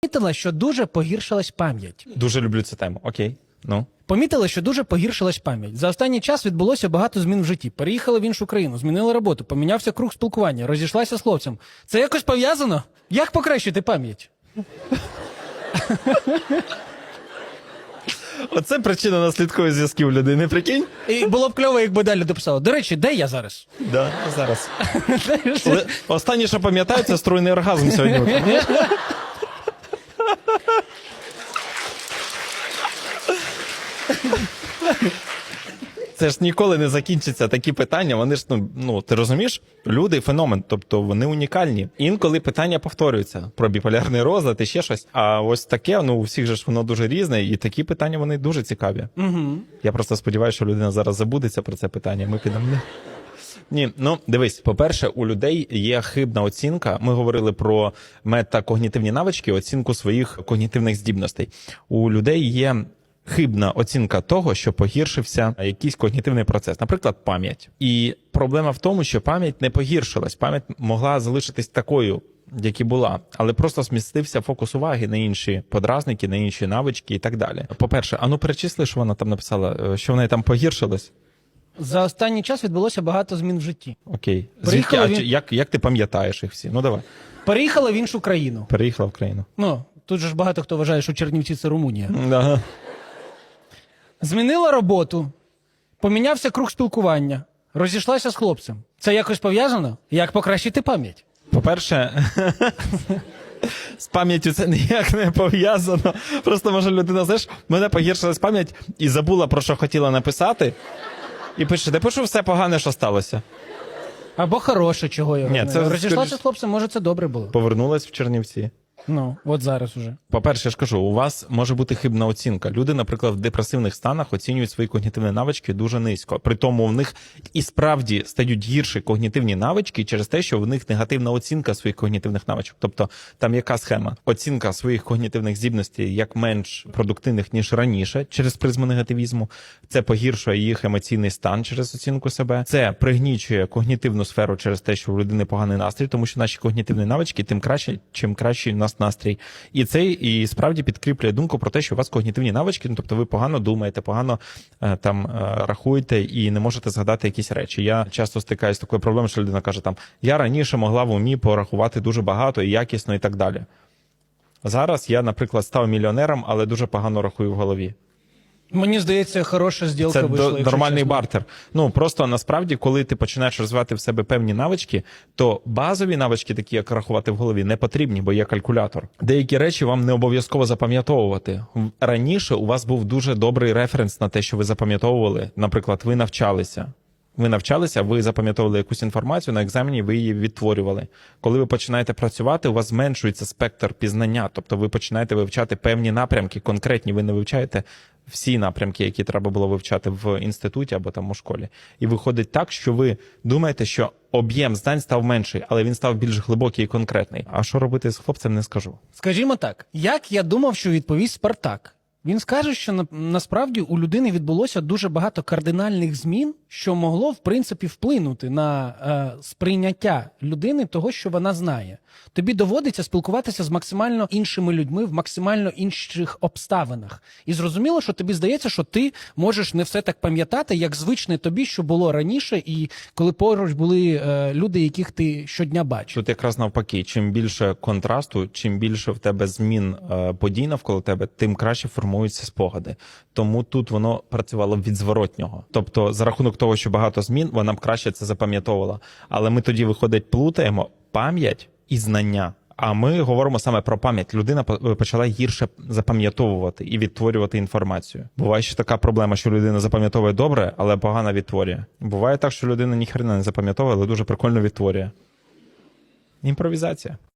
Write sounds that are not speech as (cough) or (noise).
Помітила, що дуже погіршилась пам'ять. Дуже люблю цю тему. Окей. Ну. Помітила, що дуже погіршилась пам'ять. За останній час відбулося багато змін в житті. Переїхала в іншу країну, змінила роботу, помінявся круг спілкування, розійшлася з хлопцем. Це якось пов'язано? Як покращити пам'ять? Оце причина наслідкових зв'язків людини, прикинь? І було б кльово, якби далі дописала. До речі, де я зараз? Да, зараз. (laughs) Останнє, що пам'ятаю, це струйний оргазм сьогодні. (laughs) Це ж ніколи не закінчиться такі питання. Вони ж ну, ну ти розумієш, люди феномен, тобто вони унікальні. Інколи питання повторюються про біполярний розлад і ще щось. А ось таке, ну у всіх же ж воно дуже різне, і такі питання вони дуже цікаві. Угу. Я просто сподіваюся, що людина зараз забудеться про це питання. Ми підемо. Ні, ну дивись, по-перше, у людей є хибна оцінка. Ми говорили про метакогнітивні навички, оцінку своїх когнітивних здібностей. У людей є хибна оцінка того, що погіршився якийсь когнітивний процес, наприклад, пам'ять. І проблема в тому, що пам'ять не погіршилась, пам'ять могла залишитись такою. Як і була, але просто змістився фокус уваги на інші подразники, на інші навички і так далі. По-перше, ану перечисли, що вона там написала, е, що в неї там погіршилось. За останній час відбулося багато змін в житті. Окей. Звідки, а він- як, як ти пам'ятаєш їх всі? Ну давай. Переїхала в іншу країну. Переїхала в країну. Ну, тут же ж багато хто вважає, що Чернівці це Румунія. Ага. Змінила роботу, помінявся круг спілкування, розійшлася з хлопцем. Це якось пов'язано? Як покращити пам'ять? По-перше, (laughs) з пам'яттю це ніяк не пов'язано. Просто може людина, знаєш, в мене погіршилась пам'ять і забула про що хотіла написати. І пише: де пишу все погане, що сталося. Або хороше, чого я Ні, це розійшлася скоріш- з хлопцем, може, це добре було. Повернулась в Чернівці. Ну, от зараз уже. По-перше, я ж кажу, у вас може бути хибна оцінка. Люди, наприклад, в депресивних станах оцінюють свої когнітивні навички дуже низько. При тому в них і справді стають гірші когнітивні навички через те, що в них негативна оцінка своїх когнітивних навичок. Тобто там яка схема? Оцінка своїх когнітивних здібностей як менш продуктивних ніж раніше через призму негативізму. Це погіршує їх емоційний стан через оцінку себе. Це пригнічує когнітивну сферу через те, що у людини поганий настрій, тому що наші когнітивні навички тим краще, чим кращий у нас настрій. І це і справді підкріплює думку про те, що у вас когнітивні навички, ну тобто ви погано думаєте, погано е, там е, рахуєте і не можете згадати якісь речі. Я часто стикаюся з такою проблемою, що людина каже: там я раніше могла в умі порахувати дуже багато і якісно, і так далі. Зараз я, наприклад, став мільйонером, але дуже погано рахую в голові. Мені здається, хороша зділка Це вийшла. Це нормальний чесно. бартер. Ну просто насправді, коли ти починаєш розвивати в себе певні навички, то базові навички, такі як рахувати в голові, не потрібні, бо є калькулятор. Деякі речі вам не обов'язково запам'ятовувати. Раніше у вас був дуже добрий референс на те, що ви запам'ятовували. Наприклад, ви навчалися. Ви навчалися, ви запам'ятовували якусь інформацію на екзамені, ви її відтворювали. Коли ви починаєте працювати, у вас зменшується спектр пізнання, тобто ви починаєте вивчати певні напрямки, конкретні. Ви не вивчаєте всі напрямки, які треба було вивчати в інституті або там у школі. І виходить так, що ви думаєте, що об'єм знань став менший, але він став більш глибокий і конкретний. А що робити з хлопцем, не скажу. Скажімо так, як я думав, що відповість Спартак. Він скаже, що на, насправді у людини відбулося дуже багато кардинальних змін, що могло в принципі вплинути на е, сприйняття людини того, що вона знає. Тобі доводиться спілкуватися з максимально іншими людьми в максимально інших обставинах. І зрозуміло, що тобі здається, що ти можеш не все так пам'ятати, як звичне тобі, що було раніше, і коли поруч були е, люди, яких ти щодня бачив. Тут якраз навпаки, чим більше контрасту, чим більше в тебе змін е, подій навколо тебе, тим краще формуються спогади. Тому тут воно працювало від зворотнього. Тобто, за рахунок того, що багато змін, вона б краще це запам'ятовувала. Але ми тоді, виходить, плутаємо пам'ять і знання. А ми говоримо саме про пам'ять. Людина почала гірше запам'ятовувати і відтворювати інформацію. Буває ще така проблема, що людина запам'ятовує добре, але погано відтворює. Буває так, що людина ніхрена не запам'ятовує, але дуже прикольно відтворює. Імпровізація.